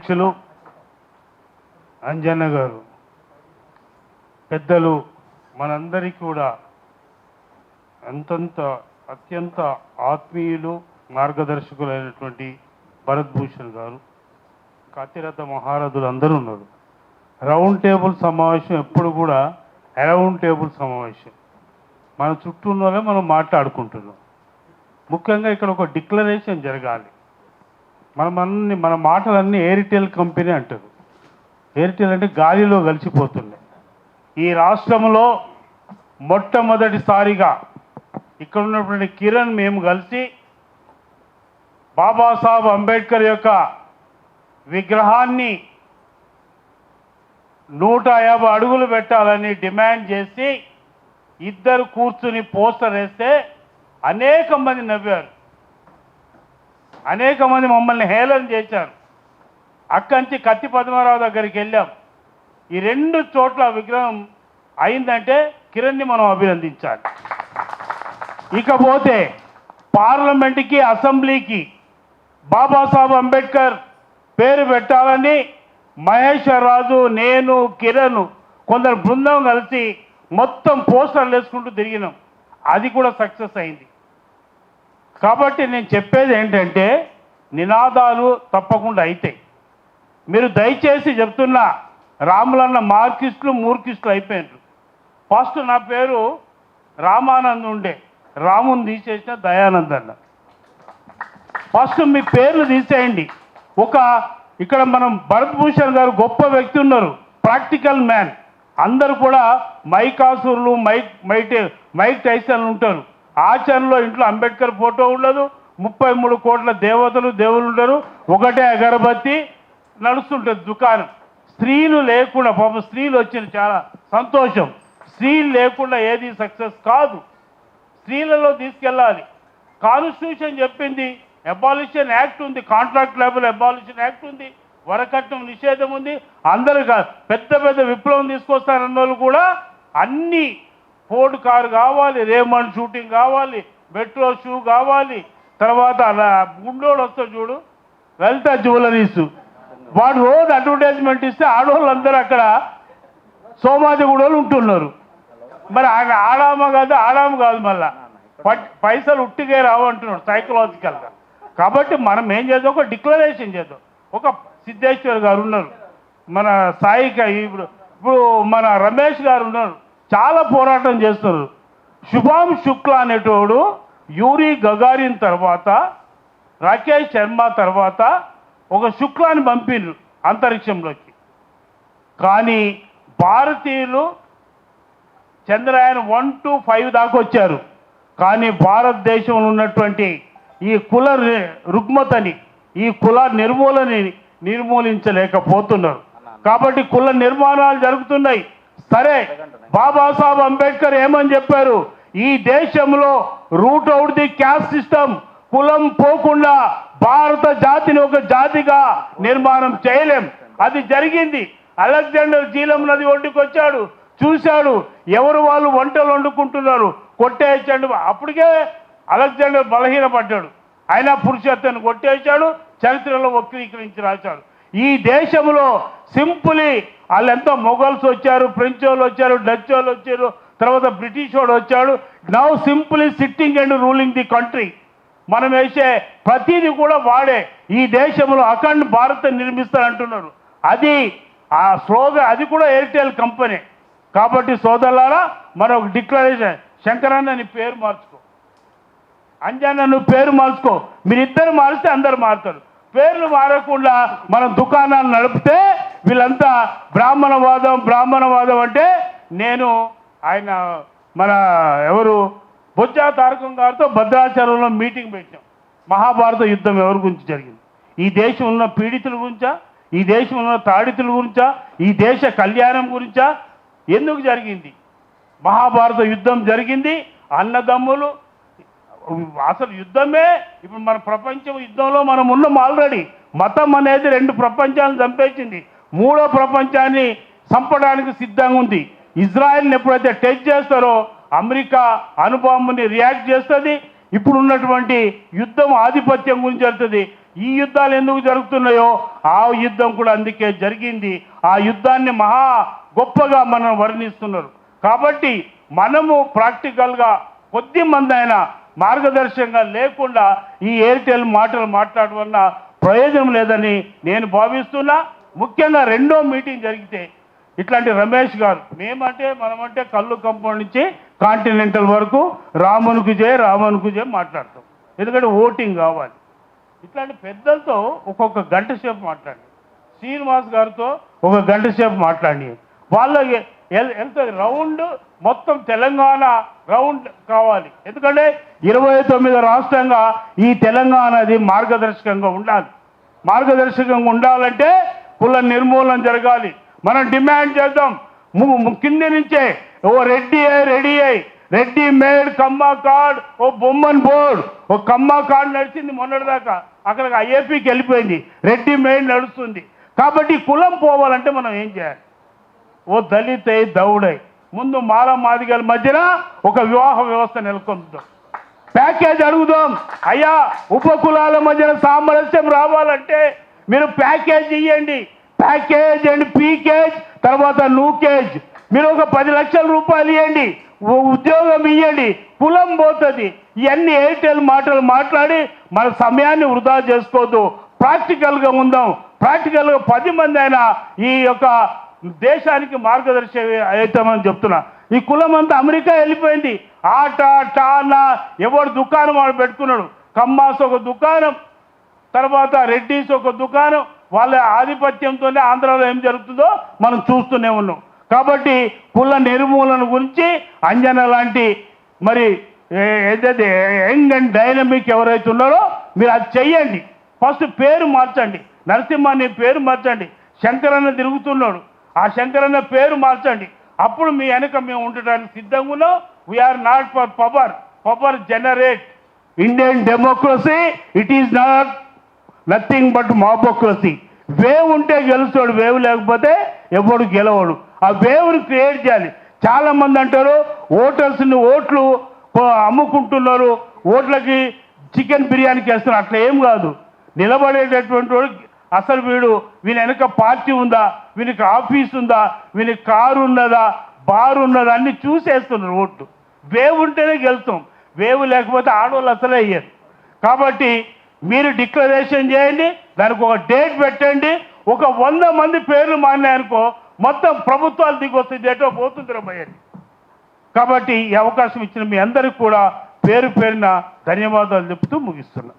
అధ్యక్షులు అంజన్న గారు పెద్దలు మనందరికీ కూడా అంతంత అత్యంత ఆత్మీయులు మార్గదర్శకులైనటువంటి భరత్ భూషణ్ గారు కతిరథ మహారథులు అందరూ ఉన్నారు. రౌండ్ టేబుల్ సమావేశం ఎప్పుడు కూడా అరౌండ్ టేబుల్ సమావేశం. మన చుట్టూ ఉన్న వాళ్ళే మనం మాట్లాడుకుంటున్నాం. ముఖ్యంగా ఇక్కడ ఒక డిక్లరేషన్ జరగాలి. మనం అన్ని మన మాటలన్నీ ఎయిర్టెల్ కంపెనీ అంటారు. ఎయిర్టెల్ అంటే గాలిలో కలిసిపోతున్నాయి ఈ రాష్ట్రంలో మొట్టమొదటిసారిగా ఇక్కడ ఉన్నటువంటి కిరణ్ మేము కలిసి బాబాసాహెబ్ అంబేద్కర్ యొక్క విగ్రహాన్ని నూట యాభై అడుగులు పెట్టాలని డిమాండ్ చేసి ఇద్దరు కూర్చుని పోస్టర్ వేస్తే అనేక మంది నవ్వారు. అనేక మంది మమ్మల్ని హేళన చేశారు. అక్కంచి కత్తి పద్మారావు దగ్గరికి వెళ్ళాం. ఈ రెండు చోట్ల విగ్రహం అయిందంటే కిరణ్ని మనం అభినందించాలి. ఇకపోతే పార్లమెంట్కి అసెంబ్లీకి బాబాసాహెబ్ అంబేద్కర్ పేరు పెట్టాలని మహేశ్వర్ రాజు నేను కిరణ్ కొందరు బృందం కలిసి మొత్తం పోస్టర్లు వేసుకుంటూ తిరిగినాం. అది కూడా సక్సెస్ అయింది. కాబట్టి నేను చెప్పేది ఏంటంటే నినాదాలు తప్పకుండా అవుతాయి మీరు దయచేసి చెప్తున్నా రాములన్న మార్కిస్టులు మూర్కిస్టులు అయిపోయినారు. ఫస్ట్ నా పేరు రామానంద్ ఉండే. రాముని తీసేసిన దయానంద్ అన్న. ఫస్ట్ మీ పేర్లు తీసేయండి. ఒక ఇక్కడ మనం భరత్ భూషణ్ గారు గొప్ప వ్యక్తి ఉన్నారు ప్రాక్టికల్ మ్యాన్. అందరు కూడా మైకాసురులు మైక్ మైట్ మైక్ టైసన్లు ఉంటారు. ఆచరణలో ఇంట్లో అంబేద్కర్ ఫోటో ఉండదు. ముప్పై మూడు కోట్ల దేవతలు దేవుళ్ళు ఉండరు. ఒకటే అగరబత్తి నడుస్తుంటుంది దుకాణం. స్త్రీలు లేకుండా పాపం స్త్రీలు వచ్చిన చాలా సంతోషం. స్త్రీలు లేకుండా ఏది సక్సెస్ కాదు. స్త్రీలలో తీసుకెళ్ళాలి. కాన్స్టిట్యూషన్ చెప్పింది అబాలిషన్ యాక్ట్ ఉంది కాంట్రాక్ట్ లేబర్ అబాలిషన్ యాక్ట్ ఉంది వరకట్నం నిషేధం ఉంది. అందరు పెద్ద పెద్ద విప్లవం తీసుకొస్తారన్న వాళ్ళు కూడా అన్ని ఫోర్డ్ కారు కావాలి రేమండ్ షూటింగ్ కావాలి మెట్రో షూ కావాలి. తర్వాత గుండోడు వస్తాడు చూడు లలిత జ్యువెలరీస్. వాడు రోజు అడ్వర్టైజ్మెంట్ ఇస్తే ఆడవాళ్ళందరూ అక్కడ సోమాజిగూడలు ఉంటున్నారు. మరి ఆయన ఆడామ కాదు ఆడామ కాదు మళ్ళా. పైసలు ఉట్టిగా రావు అంటున్నాడు సైకలాజికల్గా కాబట్టి మనం ఏం చేద్దాం? ఒక డిక్లరేషన్ చేద్దాం. ఒక సిద్ధేశ్వర్ గారు ఉన్నారు. మన సాయిక ఇప్పుడు ఇప్పుడు మన రమేష్ గారు ఉన్నారు. చాలా పోరాటం చేస్తున్నారు. శుభాం శుక్లా అనేటోడు యూరి గగారిన్ తర్వాత రాకేష్ శర్మ తర్వాత ఒక శుక్లాన్ని పంపిండ్రు అంతరిక్షంలోకి. కానీ భారతీయులు చంద్రయాన్ వన్ టు ఫైవ్ దాకా వచ్చారు. కానీ భారతదేశంలో ఉన్నటువంటి ఈ కుల రుగ్మతని ఈ కుల నిర్మూలని నిర్మూలించలేకపోతున్నారు. కాబట్టి కుల నిర్మాణాలు జరుగుతున్నాయి. సరే బాబాసాహెబ్ అంబేద్కర్ ఏమని చెప్పారు? ఈ దేశంలో root out the caste system కులం పోకుండా భారత జాతిని ఒక జాతిగా నిర్మాణం చేయలేం. అది జరిగింది. అలెగ్జాండర్ జీలం నది ఒడ్డుకు వచ్చాడు. చూశాడు ఎవరు వాళ్ళు వంటలు వండుకుంటున్నారు. కొట్టేసాడు అప్పటికే అలెగ్జాండర్ బలహీనపడ్డాడు. అయినా పురుషత్వాన్ని కొట్టేశాడు చరిత్రలో వక్రీకరించి రాశాడు. ఈ దేశంలో సింపులీ వాళ్ళెంతో మొఘల్స్ వచ్చారు ఫ్రెంచ్ వాళ్ళు వచ్చారు డచ్ వాళ్ళు వచ్చారు తర్వాత బ్రిటిష్ వాడు వచ్చాడు. Now simply sitting and ruling the country. మనం వేసే ప్రతిదీ కూడా వాడే. ఈ దేశంలో అఖండ్ భారత్ నిర్మిస్తారంటున్నారు. అది ఆ స్లోగన్ అది కూడా ఎయిర్టెల్ కంపెనీ కాబట్టి సోదరులారా మరొక డిక్లరేషన్ శంకరన్న నీ పేరు మార్చుకో. అంజాన్న నువ్వు పేరు మార్చుకో. మీరిద్దరు మారిస్తే అందరు మారుతారు. పేర్లు మారకుండా మనం దుకాణాలు నడిపితే వీళ్ళంతా బ్రాహ్మణవాదం బ్రాహ్మణవాదం అంటే నేను ఆయన మన ఎవరు బొజ్జా తారకం గారితో భద్రాచలంలో మీటింగ్ పెట్టాం. మహాభారత యుద్ధం ఎవరి గురించి జరిగింది? ఈ దేశం ఉన్న పీడితుల గురించా? ఈ దేశం ఉన్న తాడితుల గురించా? ఈ దేశ కళ్యాణం గురించా? ఎందుకు జరిగింది? మహాభారత యుద్ధం జరిగింది అన్నదమ్ములు అసలు యుద్ధమే ఇప్పుడు మన ప్రపంచం యుద్ధంలో మనం ఉన్నాం ఆల్రెడీ మతం అనేది రెండు ప్రపంచాలను చంపేసింది. మూడో ప్రపంచాన్ని చంపడానికి సిద్ధంగా ఉంది. ఇజ్రాయెల్ని ఎప్పుడైతే టెస్ట్ చేస్తారో అమెరికా అణుబాంబుని రియాక్ట్ చేస్తుంది. ఇప్పుడు ఉన్నటువంటి యుద్ధం ఆధిపత్యం గురించి జరుగుతుంది ఈ యుద్ధాలు ఎందుకు జరుగుతున్నాయో ఆ యుద్ధం కూడా అందుకే జరిగింది. ఆ యుద్ధాన్ని మహా గొప్పగా మనం వర్ణిస్తున్నారు. కాబట్టి మనము ప్రాక్టికల్గా కొద్ది మంది అయినా మార్గదర్శకంగా లేకుండా ఈ ఎయిర్టెల్ మాటలు మాట్లాడడం వల్ల ప్రయోజనం లేదని నేను భావిస్తున్నా. ముఖ్యంగా రెండో మీటింగ్ జరిగితే ఇట్లాంటి రమేష్ గారు మేమంటే మనమంటే కళ్ళు కంపౌండ్ నుంచి కాంటినెంటల్ వరకు రామునికి జయ రామునికి జయ మాట్లాడతాం. ఎందుకంటే ఓటింగ్ కావాలి. ఇట్లాంటి పెద్దలతో ఒక్కొక్క గంట సేపు మాట్లాడి శ్రీనివాస్ గారితో ఒక గంట సేపు మాట్లాడి వాళ్ళ వెళ్తుంది రౌండ్ మొత్తం తెలంగాణ రౌండ్ కావాలి. ఎందుకంటే ఇరవై తొమ్మిది రాష్ట్రంగా ఈ తెలంగాణది మార్గదర్శకంగా ఉండాలి. మార్గదర్శకంగా ఉండాలంటే కుల నిర్మూలన జరగాలి. మనం డిమాండ్ చేద్దాం. ము- కింది నుంచే ఓ రెడ్డి అయి రెడీ అయి రెడ్డి మేడ్ కమ్మ కార్డ్ ఓ బొమ్మన్ బోర్డ్ ఓ కమ్మ కార్డ్ నడిచింది మొన్నటిదాకా. అక్కడ ఐఏపీకి వెళ్ళిపోయింది. రెడ్డి మేడ్ నడుస్తుంది. కాబట్టి కులం పోవాలంటే మనం ఏం చేయాలి? ఓ దళితై దౌడై ముందు మాల మాదిగల మధ్యన ఒక వివాహ వ్యవస్థ నెలకొందాం. ప్యాకేజ్ అడుగుదాం. అయ్యా ఉపకులాల మధ్యన సామరస్యం రావాలంటే మీరు ప్యాకేజ్ ఇవ్వండి ప్యాకేజ్ అండ్ పీకేజ్ తర్వాత నూకేజ్ మీరు ఒక పది లక్షల రూపాయలు ఇవ్వండి ఉద్యోగం ఇవ్వండి కులం పోతుంది. ఇవన్నీ ఎయిర్టెల్ మాటలు మాట్లాడి మన సమయాన్ని వృధా చేసుకోవద్దు. ప్రాక్టికల్గా ఉందాం. ప్రాక్టికల్గా పది మంది అయినా ఈ యొక్క దేశానికి మార్గదర్శి అవుతామని చెప్తున్నా. ఈ కులం అంతా అమెరికా వెళ్ళిపోయింది. ఆట టానా ఎవడు దుకాణం వాడు పెట్టుకున్నాడు. కమ్మాస్ ఒక దుకాణం తర్వాత రెడ్డిస్ ఒక దుకాణం. వాళ్ళ ఆధిపత్యంతోనే ఆంధ్రాలో ఏం జరుగుతుందో మనం చూస్తూనే ఉన్నాం. కాబట్టి కుల నిర్మూలన గురించి అంజన లాంటి మరి ఏదైతే యంగ్ అండ్ డైనమిక్ ఎవరైతే ఉన్నారో మీరు అది చెయ్యండి. ఫస్ట్ పేరు మార్చండి. నరసింహ నీ పేరు మార్చండి. శంకరన్న తిరుగుతున్నాడు. ఆ శంకరన్న పేరు మార్చండి. అప్పుడు మీ వెనక మేము ఉండటానికి సిద్ధంగా ఉన్నాం. We're not for power power generate Indian democracy it is not nothing but mobocracy wave ఉంటే గెలుస్తాడు వేవ్ లేకపోతే ఎవడు గెలవడు. ఆ వేవ్ని క్రియేట్ చేయాలి. చాలామంది అంటారు ఓటర్స్ని ఓట్లు అమ్ముకుంటున్నారు. ఓట్లకి చికెన్ బిర్యానీకి వేస్తున్నారు అట్లా ఏం కాదు. నిలబడేటటువంటి వాడు అసలు వీడు వీని వెనక పార్టీ ఉందా? వీనికి ఆఫీస్ ఉందా? వీనికి కారు ఉన్నదా? బార్ ఉన్నదా? అన్ని చూసేస్తున్నారు ఓట్లు. వేవ్ ఉంటేనే గెలుస్తాం. వేవ్ లేకపోతే ఆడవాళ్ళు అసలే అయ్యారు. కాబట్టి మీరు డిక్లరేషన్ చేయండి దానికి ఒక డేట్ పెట్టండి. ఒక వంద మంది పేర్లు మారినాయనుకో మొత్తం ప్రభుత్వాలు దిగొస్తుంది డేటో పోతుంది రమ్మయ్యండి కాబట్టి ఈ అవకాశం ఇచ్చిన మీ అందరికి కూడా పేరు పేరున ధన్యవాదాలు చెప్తూ ముగిస్తున్నా.